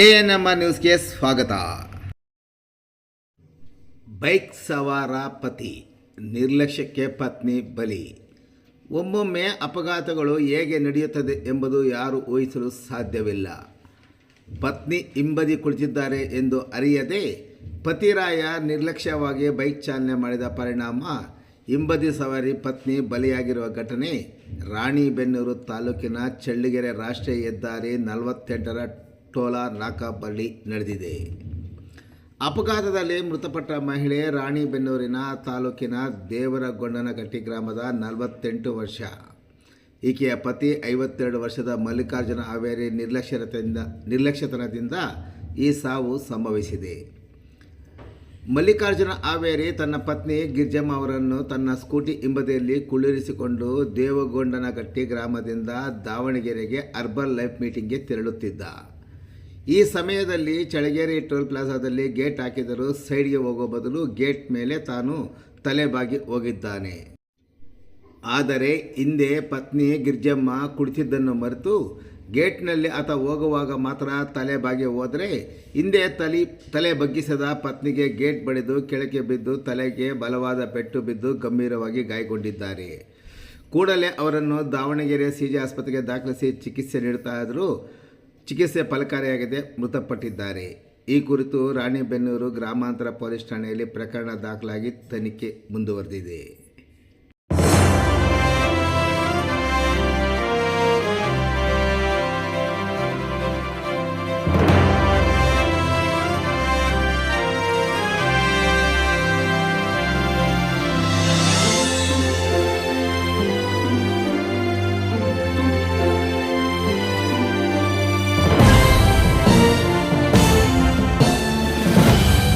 A N R ನ್ಯೂಸ್ಗೆ ಸ್ವಾಗತ. Bike ಸವಾರ ಪತಿ, ನಿರ್ಲಕ್ಷ್ಯಕ್ಕೆ ಪತ್ನಿ ಬಲಿ. ಒಮ್ಮೊಮ್ಮೆ ಅಪಘಾತಗಳು ಹೇಗೆ ನಡೆಯುತ್ತದೆ ಎಂಬುದು ಯಾರು ಊಹಿಸಲು ಸಾಧ್ಯವಿಲ್ಲ. ಪತ್ನಿ ಹಿಂಬದಿ ಕುಳಿತಿದ್ದಾರೆ ಎಂದು ಅರಿಯದೆ, ಪತಿರಾಯ ನಿರ್ಲಕ್ಷ್ಯವಾಗಿ ಬೈಕ್ ಚಾಲನೆ ಮಾಡಿದ ಪರಿಣಾಮ ಹಿಂಬದಿ ಸವಾರಿ ಪತ್ನಿ ಬಲಿಯಾಗಿರುವ ಘಟನೆ ರಾಣಿಬೆನ್ನೂರು ತಾಲೂಕಿನ ಚಳ್ಳಿಗೆರೆ ರಾಷ್ಟ್ರೀಯ ಹೆದ್ದಾರಿ ನಲವತ್ತೆಂಟರ ಟೋಲಾ ಬಳಿ ನಡೆದಿದೆ. ಅಪಘಾತದಲ್ಲಿ ಮೃತಪಟ್ಟ ಮಹಿಳೆ ರಾಣಿಬೆನ್ನೂರಿನ ತಾಲೂಕಿನ ದೇವರಗೊಂಡನಗಟ್ಟಿ ಗ್ರಾಮದ ನಲವತ್ತೆಂಟು ವರ್ಷ. ಈಕೆಯ ಪತಿ ಐವತ್ತೆರಡು ವರ್ಷದ ಮಲ್ಲಿಕಾರ್ಜುನ ಹಾವೇರಿ ನಿರ್ಲಕ್ಷ್ಯತೆಯಿಂದ, ನಿರ್ಲಕ್ಷ್ಯತನದಿಂದ ಈ ಸಾವು ಸಂಭವಿಸಿದೆ. ಮಲ್ಲಿಕಾರ್ಜುನ ಹಾವೇರಿ ತನ್ನ ಪತ್ನಿ ಗಿರ್ಜಮ್ಮ ಅವರನ್ನು ತನ್ನ ಸ್ಕೂಟಿ ಹಿಂಬದಿಯಲ್ಲಿ ಕುಳ್ಳಿರಿಸಿಕೊಂಡು ದೇವಗೊಂಡನಗಟ್ಟಿ ಗ್ರಾಮದಿಂದ ದಾವಣಗೆರೆಗೆ ಅರ್ಬನ್ ಲೈಫ್ ಮೀಟಿಂಗ್ಗೆ ತೆರಳುತ್ತಿದ್ದ. ಈ ಸಮಯದಲ್ಲಿ ಚಳಗೇರಿ ಟೋಲ್ ಪ್ಲಾಜಾದಲ್ಲಿ ಗೇಟ್ ಹಾಕಿದರೂ ಸೈಡ್ಗೆ ಹೋಗೋ ಬದಲು ಗೇಟ್ ಮೇಲೆ ತಾನು ತಲೆಬಾಗಿ ಹೋಗಿದ್ದಾನೆ. ಆದರೆ ಹಿಂದೆ ಪತ್ನಿ ಗಿರ್ಜಮ್ಮ ಕುಳಿತಿದ್ದನ್ನು ಮರೆತು ಗೇಟ್ನಲ್ಲಿ ಆತ ಹೋಗುವಾಗ ಮಾತ್ರ ತಲೆ ಬಾಗಿ ಹೋದರೆ ಹಿಂದೆ ತಲೆ ತಲೆ ಬಗ್ಗಿಸದ ಪತ್ನಿಗೆ ಗೇಟ್ ಬಡಿದು ಕೆಳಗೆ ಬಿದ್ದು ತಲೆಗೆ ಬಲವಾದ ಪೆಟ್ಟು ಬಿದ್ದು ಗಂಭೀರವಾಗಿ ಗಾಯಗೊಂಡಿದ್ದಾರೆ. ಕೂಡಲೇ ಅವರನ್ನು ದಾವಣಗೆರೆ ಸಿಜಿ ಆಸ್ಪತ್ರೆಗೆ ದಾಖಲಿಸಿ ಚಿಕಿತ್ಸೆ ನೀಡುತ್ತಾ ಇದ್ದರೂ. ಚಿಕಿತ್ಸೆ ಫಲಕಾರಿಯಾಗದೆ ಮೃತಪಟ್ಟಿದ್ದಾರೆ. ಈ ಕುರಿತು ರಾಣಿಬೆನ್ನೂರು ಗ್ರಾಮಾಂತರ ಪೊಲೀಸ್ ಠಾಣೆಯಲ್ಲಿ ಪ್ರಕರಣ ದಾಖಲಾಗಿ ತನಿಖೆ ಮುಂದುವರೆದಿದೆ.